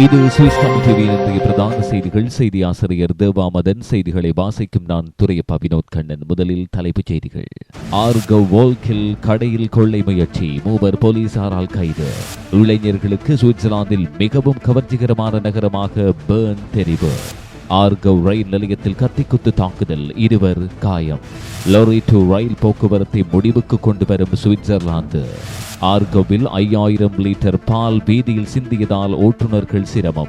இது சுவிஸ் தமிழ் இன்றைய பிரதான செய்திகள். செய்தி ஆசிரியர் தேவாமதன் செய்திகளை வாசிக்கும் நான் துரையப்பா வினோத் கண்ணன். முதலில் தலைப்புச் செய்திகள். ஆர்கோ வோல்கில் கடையில் கொள்ளை முயற்சி. மூவர் போலீசாரால் கைது. இளைஞர்களுக்கு சுவிட்சர்லாந்தில் மிகவும் கவர்ச்சிகரமான நகரமாக பேர்ன் தெரிவு. ஆர்கவ் ரயில் நிலையத்தில் கத்திக்குத்து தாக்குதல் இருவர் காயம். லொரி டு ரயில் போக்குவரத்தை முடிவுக்கு கொண்டு வரும் சுவிட்சர்லாந்து. ஆர்கவில் ஐயாயிரம் லிட்டர் பால் வீதியில் சிந்தியதால் ஓட்டுநர்கள் சிரமம்.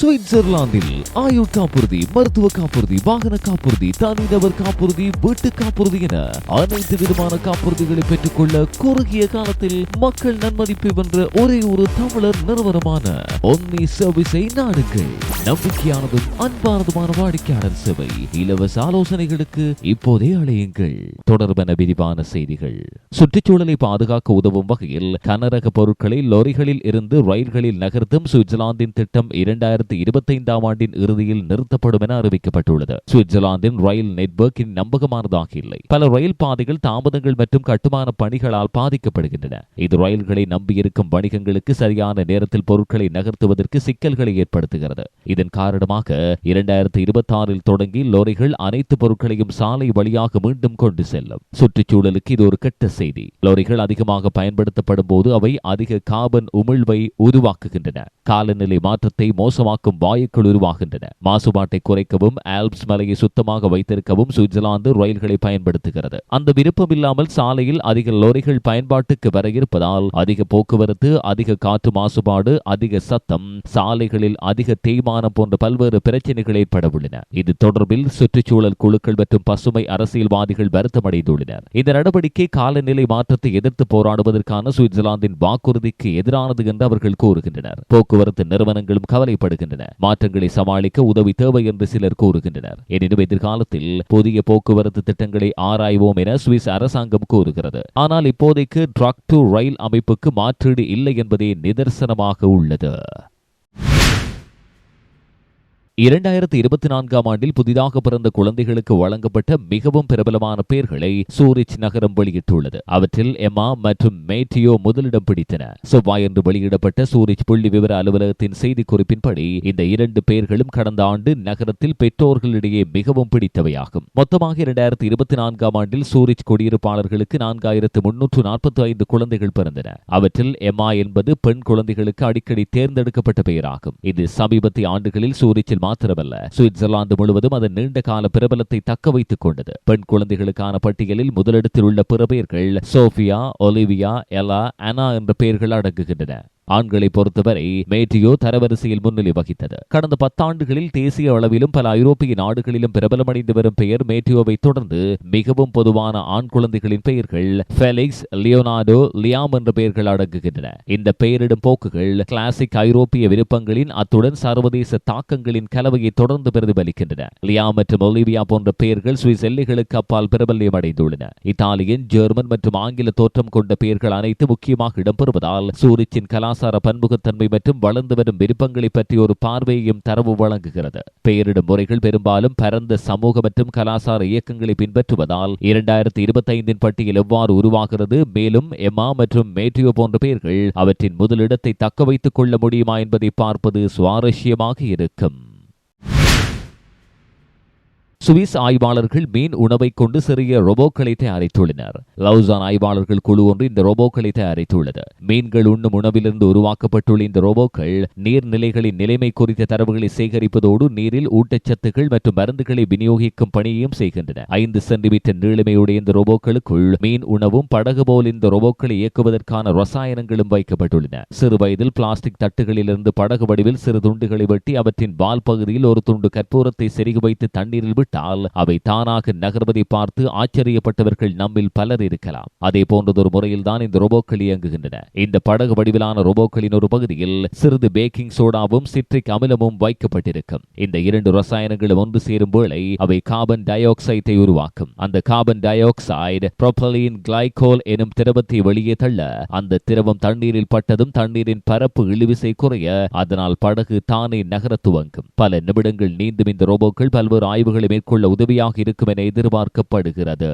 சுவிட்சர்லாந்தில் ஆயுள் காப்புறுதி மருத்துவ காப்புறுதி வாகன காப்புறுதி தனிநபர் காப்புறுதி வீட்டு காப்புறுதி என அனைத்து விதமான காப்புறுதிகளை பெற்றுக்கொள்ள குறுகிய காலத்தில் மக்கள் நன்மதிப்பை வென்ற ஒரே ஒரு தமிழர் நிறுவனமான ஒன்னி சர்வீஸை நாடுங்கள். நம்பிக்கையானதும் அன்பானதுமான வாடிக்கையாளர் சேவை. இலவச ஆலோசனைகளுக்கு இப்போதே அழையுங்கள். தொடர்பென விரிவான செய்திகள். சுற்றுச்சூழலை பாதுகாக்க உதவும் வகையில் கனரக பொருட்களை லொரிகளில் இருந்து ரயில்களில் நகர்த்தும் சுவிட்சர்லாந்தின் திட்டம் இரண்டாயிரத்தி இருபத்தைந்தாம் ஆண்டின் இறுதியில் நிறுத்தப்படும் என அறிவிக்கப்பட்டுள்ளது. சுவிட்சர்லாந்தின் ரயில் நெட்வொர்க்கின் நம்பகமானதாக இல்லை. பல ரயில் பாதைகள் தாமதங்கள் மற்றும் கட்டுமான பணிகளால் பாதிக்கப்படுகின்றன. இது ரயில்களை நம்பியிருக்கும் வணிகங்களுக்கு சரியான நேரத்தில் பொருட்களை நகர்த்துவதற்கு சிக்கல்களை ஏற்படுத்துகிறது. இதன் காரணமாக இரண்டாயிரத்தி இருபத்தி ஆறில் தொடங்கி லோரிகள் அனைத்து பொருட்களையும் சாலை வழியாக மீண்டும் கொண்டு செல்லும். சுற்றுச்சூழலுக்கு இது ஒரு கெட்ட செய்தி. லோரிகள் அதிகமாக பயன்படுத்தப்படும் போது அவை அதிக கார்பன் உமிழ்வை உருவாக்குகின்றன. காலநிலை மாற்றத்தை மோசமாக உருவாக்கும் வாயுக்கள் உருவாகின்றன. மாசுபாட்டை குறைக்கவும் ஆல்ப்ஸ் மலையை சுத்தமாக வைத்திருக்கவும் சுவிட்சர்லாந்து ரயில்களை பயன்படுத்துகிறது. அந்த விருப்பம் இல்லாமல் சாலையில் அதிக லோரிகள் பயன்பாட்டுக்கு வர இருப்பதால் அதிக போக்குவரத்து அதிக காற்று மாசுபாடு அதிக சத்தம் சாலைகளில் அதிக தேய்மானம் போன்ற பல்வேறு பிரச்சனைகள் ஏற்பட உள்ளன இது தொடர்பில் சுற்றுச்சூழல் குழுக்கள் மற்றும் பசுமை அரசியல்வாதிகள் வருத்தமடைந்துள்ளனர். இந்த நடவடிக்கை காலநிலை மாற்றத்தை எதிர்த்து போராடுவதற்கான சுவிட்சர்லாந்தின் வாக்குறுதிக்கு எதிரானது என்று அவர்கள் கூறுகின்றனர். போக்குவரத்து நிறுவனங்களும் கவலைப்படுகின்றன மாற்றங்களை சமாளிக்க உதவி தேவை என்று சிலர் கூறுகின்றனர். எனினும் எதிர்காலத்தில் புதிய போக்குவரத்து திட்டங்களை ஆராய்வோம் என சுவிஸ் அரசாங்கம் கூறுகிறது. ஆனால் இப்போதைக்கு ட்ரக் டு ரயில் அமைப்புக்கு மாற்றீடு இல்லை என்பதே நிதர்சனமாக உள்ளது. இரண்டாயிரத்தி இருபத்தி நான்காம் ஆண்டில் புதிதாக பிறந்த குழந்தைகளுக்கு வழங்கப்பட்ட மிகவும் பிரபலமான பெயர்களை சூரிச் நகரம் வெளியிட்டுள்ளது. அவற்றில் எமா மற்றும் மேட்டியோ முதலிடம் பிடித்தன. செவ்வாயன்று வெளியிடப்பட்ட சூரிச் புள்ளி விவர அலுவலகத்தின் செய்திக்குறிப்பின்படி இந்த இரண்டு பெயர்களும் கடந்த ஆண்டு நகரத்தில் பெற்றோர்களிடையே மிகவும் பிடித்தவையாகும். மொத்தமாக இரண்டாயிரத்தி இருபத்தி நான்காம் ஆண்டில் சூரிச் குடியிருப்பாளர்களுக்கு நான்காயிரத்து முன்னூற்று நாற்பத்தி ஐந்து குழந்தைகள் பிறந்தன. அவற்றில் எமா என்பது பெண் குழந்தைகளுக்கு அடிக்கடி தேர்ந்தெடுக்கப்பட்ட பெயராகும். இது சமீபத்திய ஆண்டுகளில் சூரிச்சில் மாத்திரமல்ல சுவிட்சர்லாந்து முழுவதும் அதன் நீண்ட கால பிரபலத்தை தக்க வைத்துக் கொண்டது. பெண் குழந்தைகளுக்கான பட்டியலில் முதலிடத்தில் உள்ள பிற பெயர்கள் சோஃபியா ஒலிவியா எலா அனா என்ற பெயர்கள் அடங்குகின்றன. ஆண்களை பொறுத்தவரை மேட்டியோ தரவரிசையில் முன்னிலை வகித்தது. கடந்த பத்தாண்டுகளில் தேசிய அளவிலும் பல ஐரோப்பிய நாடுகளிலும் பிரபலமடைந்து வரும் பெயர் மேட்டியோவை தொடர்ந்து மிகவும் பொதுவான ஆண் குழந்தைகளின் பெயர்கள் ஃபெலிக்ஸ் லியோனார்டோ லியாம் என்ற பெயர்கள் அடங்குகின்றன. இந்த பெயரிடும் போக்குகள் கிளாசிக் ஐரோப்பிய விருப்பங்களின் அத்துடன் சர்வதேச தாக்கங்களின் கலவையை தொடர்ந்து பிரதிபலிக்கின்றன. லியாம் மற்றும் ஒலிவியா போன்ற பெயர்கள் சுவிஸ் எல்லைகளுக்கு அப்பால் பிரபல்யம் அடைந்துள்ளன இத்தாலியன் ஜெர்மன் மற்றும் ஆங்கில தோற்றம் கொண்ட பெயர்கள் அனைத்து முக்கியமாக இடம்பெறுவதால் சூரிச்சின் கலா கலாசார பன்முகத்தன்மை மற்றும் வளர்ந்து வரும் விருப்பங்களை பற்றி ஒரு பார்வையையும் தரவு வழங்குகிறது. பெயரிடும் முறைகள் பெரும்பாலும் பரந்த சமூக மற்றும் கலாசார இயக்கங்களை பின்பற்றுவதால் இரண்டாயிரத்தி இருபத்தைந்தின் பட்டியல் எவ்வாறு உருவாகிறது மேலும் எமா மற்றும் மேட்ரியோ போன்ற பெயர்கள் அவற்றின் முதலிடத்தை தக்க வைத்துக் கொள்ள முடியுமா என்பதை பார்ப்பது சுவாரஸ்யமாக இருக்கும். சுவிஸ் ஆய்வாளர்கள் மீன் உணவை கொண்டு சிறிய ரோபோக்களை தயாரித்துள்ளனர். லவுசான் ஆய்வாளர்கள் குழு ஒன்று இந்த ரோபோக்களை தயாரித்துள்ளது. மீன்கள் உண்ணும் உணவிலிருந்து உருவாக்கப்பட்டுள்ள இந்த ரோபோக்கள் நீர்நிலைகளின் நிலைமை குறித்த தரவுகளை சேகரிப்பதோடு நீரில் ஊட்டச்சத்துகள் மற்றும் மருந்துகளை விநியோகிக்கும் பணியையும் செய்கின்றன. ஐந்து சென்டிமீட்டர் நீளமையுடைய இந்த ரோபோக்களுக்குள் மீன் உணவும் படகு போல் இந்த ரோபோக்களை இயக்குவதற்கான ரசாயனங்களும் வைக்கப்பட்டுள்ளன. சிறு வயதில் பிளாஸ்டிக் தட்டுகளிலிருந்து படகு வடிவில் சிறு துண்டுகளை வெட்டி அவற்றின் வால் பகுதியில் ஒரு துண்டு கற்பூரத்தை செருகி வைத்து தண்ணீரில் விட்டு விட்டால் அவை தானாக நகர்வதை பார்த்து ஆச்சரியப்பட்டவர்கள் நம்மில் பலர் இருக்கலாம். அதே போன்றதொரு முறையில்தான் இந்த ரோபோக்கள் இயங்குகின்றன. இந்த படகு வடிவிலான ரோபோக்களின் ஒரு பகுதியில் சிறிது பேக்கிங் சோடாவும் சிட்ரிக் அமிலமும் வைக்கப்பட்டிருக்கும். இந்த இரண்டு ரசாயனங்களும் ஒன்று சேரும் வேளை அவை கார்பன் டை ஆக்சைடை உருவாக்கும். அந்த carbon dioxide propylene glycol எனும் திரவத்தை வெளியே தள்ள அந்த திரவம் தண்ணீரில் பட்டதும் தண்ணீரின் பரப்பு இழுவிசை குறைய அதனால் படகு தானே நகர துவங்கும். பல நிமிடங்கள் நீந்தும் இந்த ரோபோக்கள் பல்வேறு ஆய்வுகளை மேற்கொள்ள உதவியாக இருக்கும் என எதிர்பார்க்கப்படுகிறது.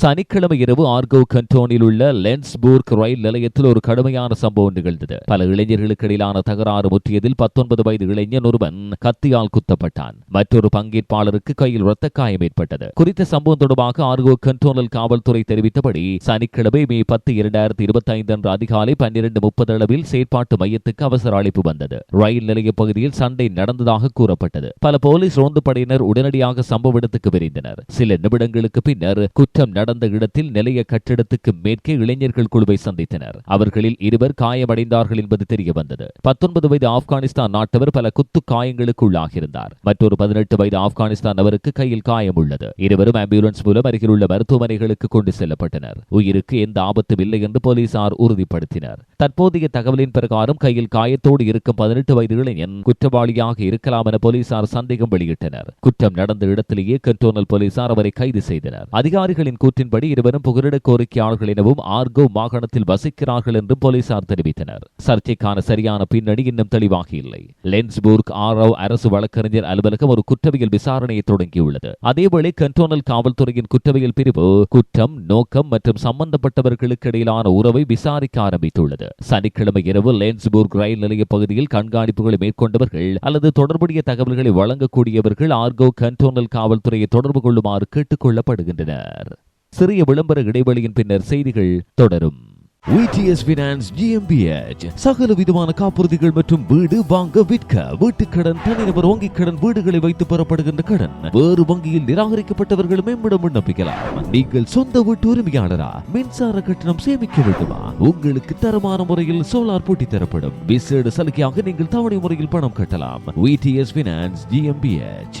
சனிக்கிழமை இரவு ஆர்கோ கண்டோனில் உள்ள லென்ஸ்பூர்க் ரயில் நிலையத்தில் ஒரு கடுமையான சம்பவம் நிகழ்ந்தது. பல இளைஞர்களுக்கு இடையிலான தகராறு முற்றியதில் பத்தொன்பது வயது இளைஞன் ஒருவன் கத்தியால் குத்தப்பட்டான். மற்றொரு பங்கேற்பாளருக்கு கையில் இரத்த காயம் ஏற்பட்டது. குறித்த சம்பவம் தொடர்பாக ஆர்கோ கண்டோனல் காவல்துறை தெரிவித்தபடி சனிக்கிழமை மே பத்து இரண்டாயிரத்தி இருபத்தி ஐந்து அன்று அதிகாலை பன்னிரண்டு முப்பது அளவில் செயற்பாட்டு மையத்துக்கு அவசர அழைப்பு வந்தது. ரயில் நிலைய பகுதியில் சண்டை நடந்ததாக கூறப்பட்டது. பல போலீஸ் ரோந்து படையினர் உடனடியாக சம்பவ இடத்துக்கு விரைந்தனர். சில நிமிடங்களுக்கு பின்னர் குற்றம் நடந்த இடத்தில் நிலைய கட்டிடத்துக்கு மேற்கே இளைஞர்கள் குழுவை சந்தித்தனர். அவர்களில் இருவர் காயமடைந்தார்கள் என்பது தெரியவந்தது. பத்தொன்பது வயது ஆப்கானிஸ்தான் நாட்டவர் பல குத்து காயங்களுக்கு உள்ளாகியிருந்தார் மற்றொரு பதினெட்டு வயது ஆப்கானிஸ்தான் அவருக்கு கையில் காயம் உள்ளது. இருவரும் ஆம்புலன்ஸ் மூலம் அருகிலுள்ள மருத்துவமனைகளுக்கு கொண்டு செல்லப்பட்டனர். உயிருக்கு எந்த ஆபத்தும் இல்லை என்று போலீசார் உறுதிப்படுத்தினர். தற்போதைய தகவலின் பிரகாரம் கையில் காயத்தோடு இருக்கும் பதினெட்டு வயது இளைஞன் குற்றவாளியாக இருக்கலாம் என போலீசார் சந்தேகம் வெளியிட்டனர். குற்றம் நடந்த இடத்திலேயே கண்டோனல் போலீசார் அவரை கைது செய்தனர். அதிகாரிகளின் சட்டத்தின்படி இருவரும் புகலிட கோரிக்கையாளர்கள் எனவும் ஆர்கோ மாகாணத்தில் வசிக்கிறார்கள் என்றும் போலீசார் தெரிவித்தனர். சர்ச்சைக்கான சரியான பின்னணி இன்னும் தெளிவாக இல்லை லென்ஸ்பூர்க் ஆரவ் அரசு வழக்கறிஞர் அலுவலகம் ஒரு குற்றவியல் விசாரணையை தொடங்கியுள்ளது. அதேவேளை கண்டோனல் காவல்துறையின் குற்றவியல் பிரிவு குற்றம் நோக்கம் மற்றும் சம்பந்தப்பட்டவர்களுக்கு இடையிலான உறவை விசாரிக்க ஆரம்பித்துள்ளது. சனிக்கிழமை இரவு லென்ஸ்பூர்க் ரயில் நிலைய பகுதியில் கண்காணிப்புகளை மேற்கொண்டவர்கள் அல்லது தொடர்புடைய தகவல்களை வழங்கக்கூடியவர்கள் ஆர்கோ கண்டோனல் காவல்துறையை தொடர்பு கொள்ளுமாறு கேட்டுக் கொள்ளப்படுகின்றனர். சிறிய விளம்பர இடைவெளியின் பின்னர் செய்திகள் தொடரும். விடிஎஸ் பினான்ஸ் ஜிஎம்பிஎச் சகல விதமான காப்புறுதிகள் மற்றும் வீடு வாங்க விற்க வீட்டுக்கடன் தனிநபர் வங்கிக் கடன் வீடுகளை வைத்து பெறப்படுகின்ற கடன் வேறு வங்கியில் நிராகரிக்கப்பட்டவர்கள் மேம்பட விண்ணப்பிக்கலாம். நீங்கள் சொந்த வீட்டு உரிமையாளரா? மின்சார கட்டணம் சேமிக்க வேண்டுமா? உங்களுக்கு தரமான முறையில் சோலார் போட்டி தரப்படும். விசேட சலுகையாக நீங்கள் தவணை முறையில் பணம் கட்டலாம். விடிஎஸ் பினான்ஸ் ஜிஎம்பிஎச்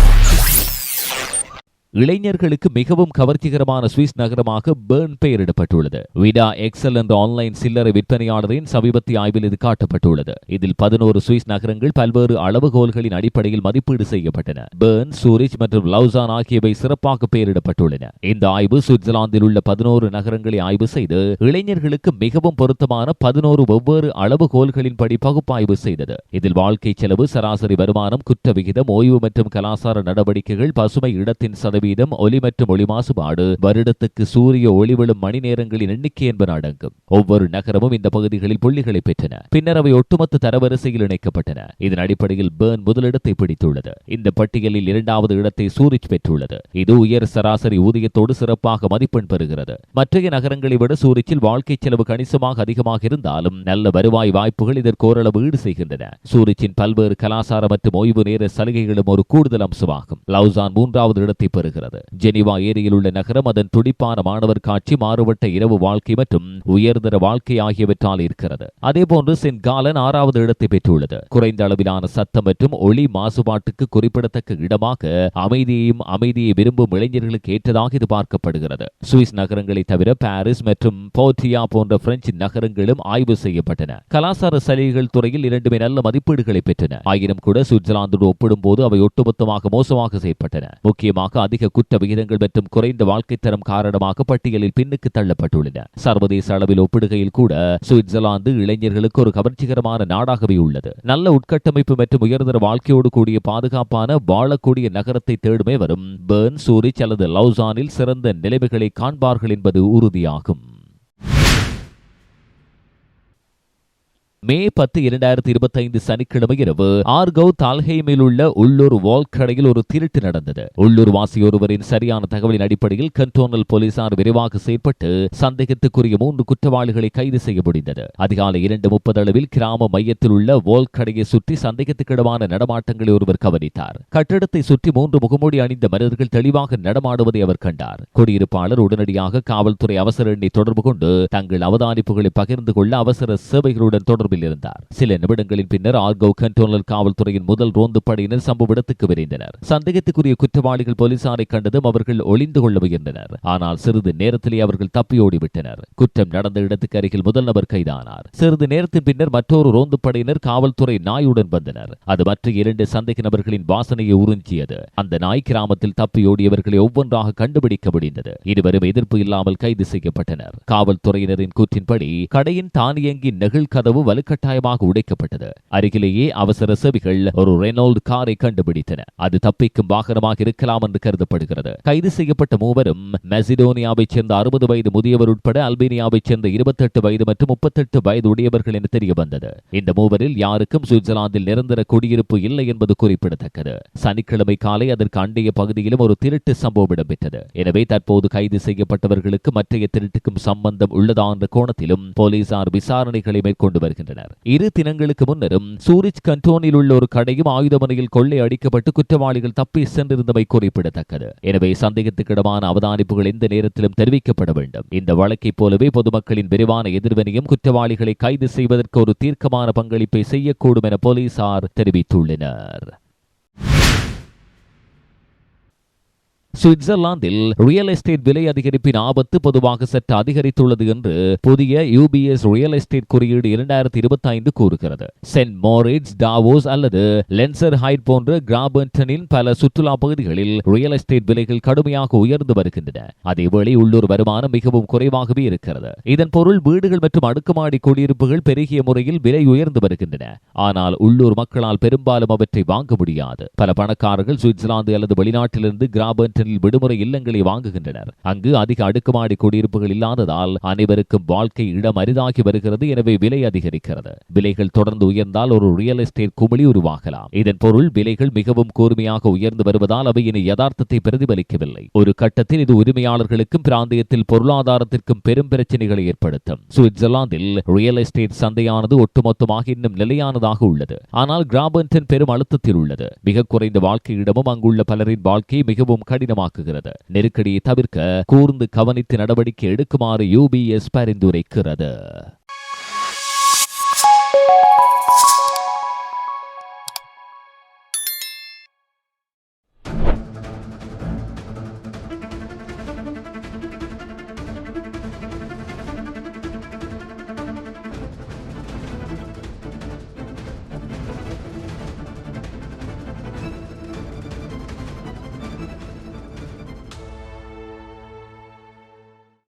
இளைஞர்களுக்கு மிகவும் கவர்ச்சிகரமான சுவிஸ் நகரமாக பேர்ன் பெயரிடப்பட்டுள்ளது. விடா எக்ஸல் என்ற ஆன்லைன் சில்லறை விற்பனையாளரின் சமீபத்திய ஆய்வில் இது காட்டப்பட்டுள்ளது. இதில் பதினோரு சுவிஸ் நகரங்கள் பல்வேறு அளவுகோல்களின் அடிப்படையில் மதிப்பீடு செய்யப்பட்டன. பேர்ன் சூரிச் மற்றும் லவுசான் ஆகியவை சிறப்பாக பெயரிடப்பட்டுள்ளன. இந்த ஆய்வு சுவிட்சர்லாந்தில் உள்ள பதினோரு நகரங்களை ஆய்வு செய்து இளைஞர்களுக்கு மிகவும் பொருத்தமான பதினோரு வெவ்வேறு அளவுகோல்களின்படி பகுப்பாய்வு செய்தது. இதில் வாழ்க்கை செலவு சராசரி வருமானம் குற்ற விகிதம் ஓய்வு மற்றும் கலாசார நடவடிக்கைகள் பசுமை இடத்தின் சதவீதம் ஒலி மற்றும் ஒளி மாசுபாடு. வருடத்துக்கு சூரிய ஒளி விழும் மணி நேரங்களின் எண்ணிக்கை என்பன அடங்கும். ஒவ்வொரு நகரமும் இந்த பகுதிகளில் புள்ளிகளை பெற்றன. பின்னர் அவை ஒட்டுமொத்த தரவரிசையில் இணைக்கப்பட்டன. இதன் அடிப்படையில் பேர்ன் முதலிடத்தை பிடித்துள்ளது. இந்த பட்டியலில் இரண்டாவது இடத்தை சூரிச் பெற்றுள்ளது. இது உயர் சராசரி ஊதியத்தோடு சிறப்பாக மதிப்பெண் பெறுகிறது. மற்றைய நகரங்களை விட சூரிச்சில் வாழ்க்கை செலவு கணிசமாக அதிகமாக இருந்தாலும் நல்ல வருவாய் வாய்ப்புகள் இதற்கு ஓரளவு ஈடு செய்கின்றன. சூரிச்சின் பல்வேறு கலாசார மற்றும் ஓய்வு நேர சலுகைகளும் ஒரு கூடுதல் அம்சமாகும். லவுசான் மூன்றாவது இடத்தை பெறுகிறது. வருகிறது. ஜெனிவா ஏரியில் உள்ள நகரம் அதன் துடிப்பான மாணவர் காட்சி மாறுபட்ட இரவு வாழ்க்கை மற்றும் உயர்தர வாழ்க்கை ஆகியவற்றால் இருக்கிறது. அதேபோன்று சென்ட் காலன் ஆறாவது இடத்தை பெற்றுள்ளது. குறைந்த அளவிலான சத்தம் மற்றும் ஒளி மாசுபாட்டுக்கு குறிப்பிடத்தக்க இடமாக அமைதியையும் அமைதியை விரும்பும் இளைஞர்களுக்கு ஏற்றதாக இது பார்க்கப்படுகிறது. சுவிஸ் நகரங்களை தவிர பாரிஸ் மற்றும் போர்டியா போன்ற பிரெஞ்சு நகரங்களும் ஆய்வு செய்யப்பட்டன. கலாசார சலுகைகள் துறையில் இரண்டுமே நல்ல மதிப்பீடுகளை பெற்றன. ஆயினும் கூட சுவிட்சர்லாந்தோடு ஒப்பிடும்போது அவை ஒட்டுமொத்தமாக மோசமாக செயற்பட்டன. முக்கியமாக அதிக குற்ற விகிதங்கள் மற்றும் குறைந்த வாழ்க்கை தரம் காரணமாக பட்டியலில் பின்னுக்கு தள்ளப்பட்டுள்ளன. சர்வதேச அளவில் ஒப்பிடுகையில் கூட சுவிட்சர்லாந்து இளைஞர்களுக்கு ஒரு கவர்ச்சிகரமான நாடாகவே உள்ளது. நல்ல உட்கட்டமைப்பு மற்றும் உயர்தர வாழ்க்கையோடு கூடிய பாதுகாப்பான வாழக்கூடிய நகரத்தை தேடுமே வரும். பேர்ன் சூரிச் அல்லது லவுசானில் சிறந்த நிலைமைகளை காண்பார்கள் என்பது உறுதியாகும். மே பத்து இரண்டாயிரத்தி இருபத்தி ஐந்து சனிக்கிழமை இரவு ஆர்கவ் தால்ஹேமில் உள்ள உள்ளூர் வால் கடையில் ஒரு திருட்டு நடந்தது. உள்ளூர் வாசி ஒருவரின் சரியான தகவலின் அடிப்படையில் கண்டோனல் போலீசார் விரைவாக செயற்பட்டு சந்தேகத்துக்குரிய மூன்று குற்றவாளிகளை கைது செய்ய முடிந்தது. அதிகாலை இரண்டு முப்பது அளவில் கிராம மையத்தில் உள்ள வால் கடையை சுற்றி சந்தேகத்துக்கிடமான நடமாட்டங்களை ஒருவர் கவனித்தார். கட்டடத்தை சுற்றி மூன்று முகமூடி அணிந்த மனிதர்கள் தெளிவாக நடமாடுவதை அவர் கண்டார். குடியிருப்பாளர் உடனடியாக காவல்துறை அவசர எண்ணை தொடர்பு கொண்டு தங்கள் அவதானிப்புகளை பகிர்ந்து கொள்ள அவசர சேவைகளுடன் தொடர்பு தொடர்பில் இருந்தார். சில நிமிடங்களின் பின்னர் ஆர்கவ் கண்டோனல் காவல்துறையின் முதல் ரோந்து படையினர் சம்பவ இடத்துக்கு விரைந்தனர். சந்தேகத்துக்குரிய குற்றவாளிகள் போலீசாரை கண்டதும் அவர்கள் ஒளிந்து கொள்ள முயன்றனர். ஆனால் சிறிது நேரத்திலே அவர்கள் தப்பியோடிவிட்டனர் குற்றம் நடந்த இடத்துக்கு அருகில் முதல் நபர் கைதானார். சிறிது நேரத்தின் பின்னர் மற்றொரு ரோந்து படையினர் காவல்துறை நாயுடன் வந்தனர். அது மற்ற இரண்டு சந்தேக நபர்களின் வாசனையை உறிஞ்சியது. அந்த நாய் கிராமத்தில் தப்பியோடியவர்களை ஒவ்வொன்றாக கண்டுபிடிக்க முடிந்தது. இருவரும் எதிர்ப்பு இல்லாமல் கைது செய்யப்பட்டனர். காவல்துறையினரின் கூற்றின்படி கடையின் தானியங்கி நெகிழ் கதவு வலுக்கட்டாயமாக உடைக்கப்பட்டது. அருகிலேயே அவசர செவிகள் ஒரு ரெனால்டு காரை கண்டுபிடித்தன. அது தப்பிக்கும் வாகனமாக இருக்கலாம் என்று கருதப்படுகிறது. கைது செய்யப்பட்ட மூவரும் மெசிடோனியாவைச் சேர்ந்த அறுபது வயது முதியவர் உட்பட அல்பேனியாவைச் சேர்ந்த இருபத்தெட்டு வயது மற்றும் முப்பத்தெட்டு வயது உடையவர்கள் என தெரிய வந்தது இந்த மூவரில் யாருக்கும் சுவிட்சர்லாந்தில் நிரந்தர குடியிருப்பு இல்லை என்பது குறிப்பிடத்தக்கது. சனிக்கிழமை காலை அதற்கு அண்டைய பகுதியிலும் ஒரு திருட்டு சம்பவம் இடம்பெற்றது. எனவே தற்போது கைது செய்யப்பட்டவர்களுக்கு மற்றைய திருட்டுக்கும் சம்பந்தம் உள்ளதா என்ற கோணத்திலும் போலீசார் விசாரணைகளை மேற்கொண்டு வருகின்றனர். இரு தினங்களுக்கு முன்னரும் சூரிச் கண்டோனில் உள்ள ஒரு கடையும் ஆயுதமனையில் கொள்ளை அடிக்கப்பட்டு குற்றவாளிகள் தப்பி சென்றிருந்தமை குறிப்பிடத்தக்கது. எனவே சந்தேகத்துக்கிடமான அவதானிப்புகள் எந்த நேரத்திலும் தெரிவிக்கப்பட வேண்டும். இந்த வழக்கைப் போலவே பொதுமக்களின் விரிவான எதிர்வினையும் குற்றவாளிகளை கைது செய்வதற்கு ஒரு தீர்க்கமான பங்களிப்பை செய்யக்கூடும் என போலீசார் தெரிவித்துள்ளனர். சுவிட்சர்லாந்தில் ரியல் எஸ்டேட் விலை அதிகரிப்பின் ஆபத்து பொதுவாக சற்று அதிகரித்துள்ளது என்று புதிய யூபிஎஸ் ரியல் எஸ்டேட் குறியீடு இரண்டாயிரத்தி இருபத்தி ஐந்து கூறுகிறது. சென்ட் மோரிட்ஸ் டாவோஸ் அல்லது லென்சர் ஹைட் போன்ற கிராபர்டனின் பல சுற்றுலா பகுதிகளில் ரியல் எஸ்டேட் விலைகள் கடுமையாக உயர்ந்து வருகின்றன. அதேவேளை உள்ளூர் வருமானம் மிகவும் குறைவாகவே இருக்கிறது. இதன் பொருள் வீடுகள் மற்றும் அடுக்குமாடி குடியிருப்புகள் பெருகிய முறையில் விலை உயர்ந்து வருகின்றன. ஆனால் உள்ளூர் மக்களால் பெரும்பாலும் அவற்றை வாங்க முடியாது. பல பணக்காரர்கள் சுவிட்சர்லாந்து அல்லது வெளிநாட்டிலிருந்து கிராபர்டன் ஹாஸ்டலில் விடுமுறை இல்லங்களை வாங்குகின்றனர். அங்கு அதிக அடுக்குமாடி குடியிருப்புகள் இல்லாததால் அனைவருக்கும் வாழ்க்கை இடம் அரிதாகி வருகிறது எனவே விலை அதிகரிக்கிறது. விலைகள் தொடர்ந்து உயர்ந்தால் ஒரு ரியல் எஸ்டேட் குமிழி உருவாகலாம். இதன் பொருள் விலைகள் மிகவும் கூர்மையாக உயர்ந்து வருவதால் அவை இனி யதார்த்தத்தை பிரதிபலிக்கவில்லை. ஒரு கட்டத்தில் இது உரிமையாளர்களுக்கும் பிராந்தியத்தில் பொருளாதாரத்திற்கும் பெரும் பிரச்சனைகளை ஏற்படுத்தும். சுவிட்சர்லாந்தில் ரியல் எஸ்டேட் சந்தையானது ஒட்டுமொத்தமாக இன்னும் நிலையானதாக உள்ளது. ஆனால் கிராபன்டன் பெரும் அழுத்தத்தில் உள்ளது. மிக குறைந்த வாழ்க்கை இடமும் அங்குள்ள பலரின் வாழ்க்கை மிகவும் கடின கடினமாக்குகிறது. நெருக்கடியை தவிர்க்க கூர்ந்து கவனித்து நடவடிக்கை எடுக்குமாறு யூபிஎஸ் பரிந்துரைக்கிறது.